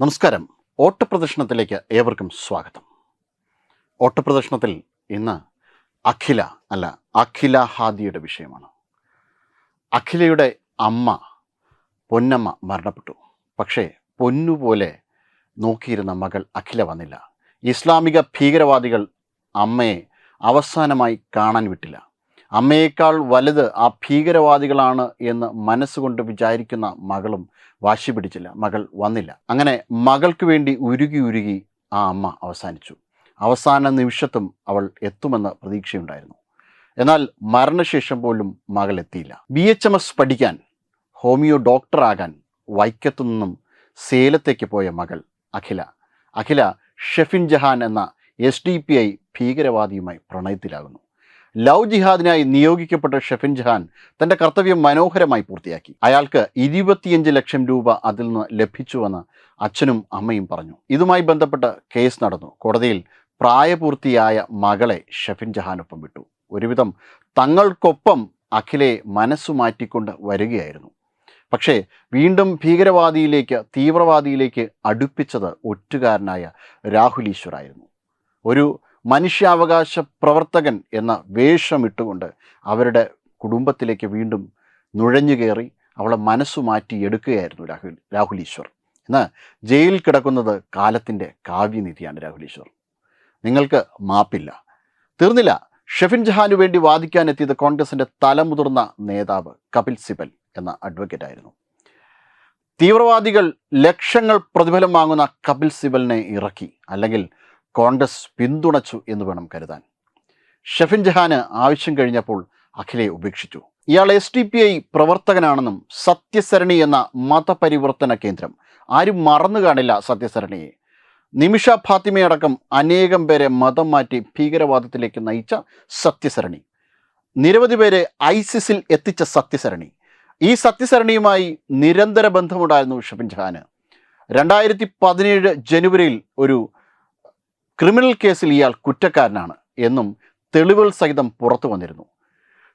നമസ്കാരം. ഓട്ടപ്രദർശനത്തിലേക്ക് ഏവർക്കും സ്വാഗതം. ഓട്ടപ്രദർശനത്തിൽ ഇന്ന് അഖില അല്ല അഖില ഹാദിയുടെ വിഷയമാണ്. അഖിലയുടെ അമ്മ പൊന്നമ്മ മരണപ്പെട്ടു. പക്ഷേ പൊന്നുപോലെ നോക്കിയിരുന്ന മകൾ അഖില വന്നില്ല. ഇസ്ലാമിക ഭീകരവാദികൾ അമ്മയെ അവസാനമായി കാണാൻ വിട്ടില്ല. അമ്മയേക്കാൾ വലുത് ആ ഭീകരവാദികളാണ് എന്ന് മനസ്സുകൊണ്ട് വിചാരിക്കുന്ന മകളും വാശി പിടിച്ചില്ല. മകൾ വന്നില്ല. അങ്ങനെ മകൾക്ക് വേണ്ടി ഉരുകി ഉരുകി ആ അമ്മ അവസാനിച്ചു. അവസാന നിമിഷത്തും അവൾ എത്തുമെന്ന പ്രതീക്ഷയുണ്ടായിരുന്നു. എന്നാൽ മരണശേഷം പോലും മകൾ എത്തിയില്ല. ബി എച്ച് എം എസ് പഠിക്കാൻ ഹോമിയോ ഡോക്ടറാകാൻ വൈക്കത്തു നിന്നും സേലത്തേക്ക് പോയ മകൾ അഖില. അഖില ഷെഫിൻ ജഹാൻ എന്ന എസ് ഡി പി ഐ ഭീകരവാദിയുമായി പ്രണയത്തിലാകുന്നു. ലവ് ജിഹാദിനായി നിയോഗിക്കപ്പെട്ട ഷെഫിൻ ജഹാൻ തന്റെ കർത്തവ്യം മനോഹരമായി പൂർത്തിയാക്കി. അയാൾക്ക് ഇരുപത്തിയഞ്ച് ലക്ഷം രൂപ അതിൽ നിന്ന് ലഭിച്ചുവെന്ന് അച്ഛനും അമ്മയും പറഞ്ഞു. ഇതുമായി ബന്ധപ്പെട്ട കേസ് നടന്നു. കോടതിയിൽ പ്രായപൂർത്തിയായ മകളെ ഷെഫിൻ ജഹാനൊപ്പം വിട്ടു. ഒരുവിധം തങ്ങൾക്കൊപ്പം അഖിലെ മനസ്സു മാറ്റിക്കൊണ്ട് വരികയായിരുന്നു. പക്ഷേ വീണ്ടും ഭീകരവാദിയിലേക്ക് തീവ്രവാദിയിലേക്ക് അടുപ്പിച്ചത് ഒറ്റുകാരനായ രാഹുൽ ഈശ്വറായിരുന്നു ഒരു മനുഷ്യാവകാശ പ്രവർത്തകൻ എന്ന വേഷമിട്ടുകൊണ്ട് അവരുടെ കുടുംബത്തിലേക്ക് വീണ്ടും നുഴഞ്ഞു കയറി അവളെ മനസ്സു മാറ്റി എടുക്കുകയായിരുന്നു രാഹുൽ രാഹുൽ ഈശ്വർ. എന്ന് ജയിലിൽ കിടക്കുന്നത് കാലത്തിന്റെ കാവ്യനിധിയാണ് രാഹുൽ ഈശ്വർ. നിങ്ങൾക്ക് മാപ്പില്ല. തീർന്നില്ല. ഷെഫിൻ ജഹാനു വേണ്ടി വാദിക്കാൻ എത്തിയത് കോൺഗ്രസിന്റെ തലമുതിർന്ന നേതാവ് കപിൽ സിബൽ എന്ന അഡ്വക്കേറ്റ് ആയിരുന്നു തീവ്രവാദികൾ ലക്ഷങ്ങൾ പ്രതിഫലം വാങ്ങുന്ന കപിൽ സിബലിനെ ഇറക്കി. അല്ലെങ്കിൽ കോൺഗ്രസ് പിന്തുണച്ചു എന്ന് വേണം കരുതാൻ. ഷെഫിൻ ജഹാന് ആവശ്യം കഴിഞ്ഞപ്പോൾ അഖിലെ ഉപേക്ഷിച്ചു. ഇയാൾ എസ് ടി പി ഐ പ്രവർത്തകനാണെന്നും സത്യസരണി എന്ന മതപരിവർത്തന കേന്ദ്രം. ആരും മറന്നു കാണില്ല സത്യസരണിയെ. നിമിഷ ഫാത്തിമയടക്കം അനേകം പേരെ മതം മാറ്റി ഭീകരവാദത്തിലേക്ക് നയിച്ച സത്യസരണി. നിരവധി പേരെ ഐസിസിൽ എത്തിച്ച സത്യസരണി. ഈ സത്യസരണിയുമായി നിരന്തര ബന്ധമുണ്ടായിരുന്നു ഷെഫിൻ ജഹാന്. രണ്ടായിരത്തി പതിനേഴ് ജനുവരിയിൽ ഒരു ക്രിമിനൽ കേസിൽ ഇയാൾ കുറ്റക്കാരനാണ് എന്നും തെളിവുകൾ സഹിതം പുറത്തു വന്നിരുന്നു.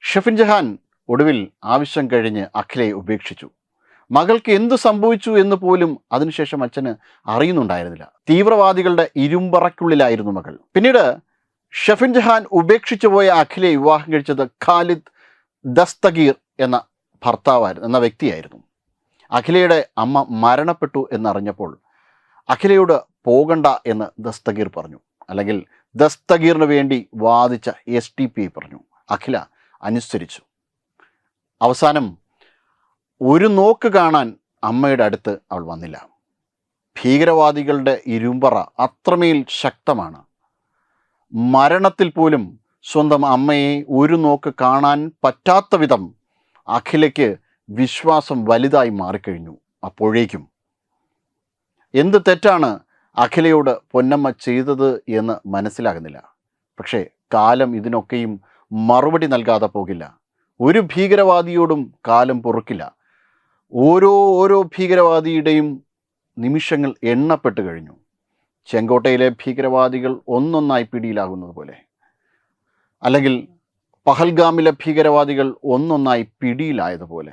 ഷെഫിൻ ജഹാൻ ഒടുവിൽ ആവശ്യം കഴിഞ്ഞ് അഖിലയെ ഉപേക്ഷിച്ചു. മകൾക്ക് എന്തു സംഭവിച്ചു എന്ന് പോലും അതിനുശേഷം അച്ഛന് അറിയുന്നുണ്ടായിരുന്നില്ല. തീവ്രവാദികളുടെ ഇരുമ്പറയ്ക്കുള്ളിലായിരുന്നു മകൾ. പിന്നീട് ഷെഫിൻ ജഹാൻ ഉപേക്ഷിച്ചു പോയ അഖിലയെ വിവാഹം കഴിച്ചത് ഖാലിദ് ദസ്തഗീർ എന്ന ഭർത്താവായിരുന്നു എന്ന വ്യക്തിയായിരുന്നു. അഖിലയുടെ അമ്മ മരണപ്പെട്ടു എന്നറിഞ്ഞപ്പോൾ അഖിലയോട് പോകണ്ട എന്ന് ദസ്തഗീർ പറഞ്ഞു. അല്ലെങ്കിൽ ദസ്തഗീറിന് വേണ്ടി വാദിച്ച എസ് ടി പി പറഞ്ഞു. അഖില അനുസരിച്ചു. അവസാനം ഒരു നോക്ക് കാണാൻ അമ്മയുടെ അടുത്ത് അവൾ വന്നില്ല. ഭീകരവാദികളുടെ ഇരുമ്പറ അത്രമേൽ ശക്തമാണ്. മരണത്തിൽ പോലും സ്വന്തം അമ്മയെ ഒരു നോക്ക് കാണാൻ പറ്റാത്ത വിധം അഖിലയ്ക്ക് വിശ്വാസം വലുതായി മാറിക്കഴിഞ്ഞു. അപ്പോഴേക്കും എന്ത് തെറ്റാണ് അഖിലയോട് പൊന്നമ്മ ചെയ്തത് എന്ന് മനസ്സിലാകുന്നില്ല. പക്ഷേ കാലം ഇതിനൊക്കെയും മറുപടി നൽകാതെ പോകില്ല. ഒരു ഭീകരവാദിയോടും കാലം പൊറുക്കില്ല. ഓരോ ഓരോ ഭീകരവാദിയുടെയും നിമിഷങ്ങൾ എണ്ണപ്പെട്ട് കഴിഞ്ഞു. ചെങ്കോട്ടയിലെ ഭീകരവാദികൾ ഒന്നൊന്നായി പിടിയിലാകുന്നത് പോലെ. അല്ലെങ്കിൽ പഹൽഗാമിലെ ഭീകരവാദികൾ ഒന്നൊന്നായി പിടിയിലായതുപോലെ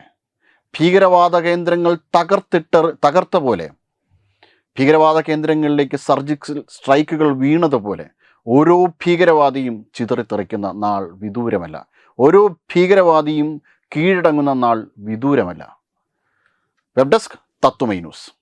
ഭീകരവാദ കേന്ദ്രങ്ങൾ തകർത്തിട്ട തകർത്ത പോലെ. ഭീകരവാദ കേന്ദ്രങ്ങളിലേക്ക് സർജിക്കൽ സ്ട്രൈക്കുകൾ വീണതുപോലെ ഓരോ ഭീകരവാദിയും ചിതറിത്തെറിക്കുന്ന നാൾ വിദൂരമല്ല. ഓരോ ഭീകരവാദിയും കീഴടങ്ങുന്ന നാൾ വിദൂരമല്ല. Web desk Tatwamayi news.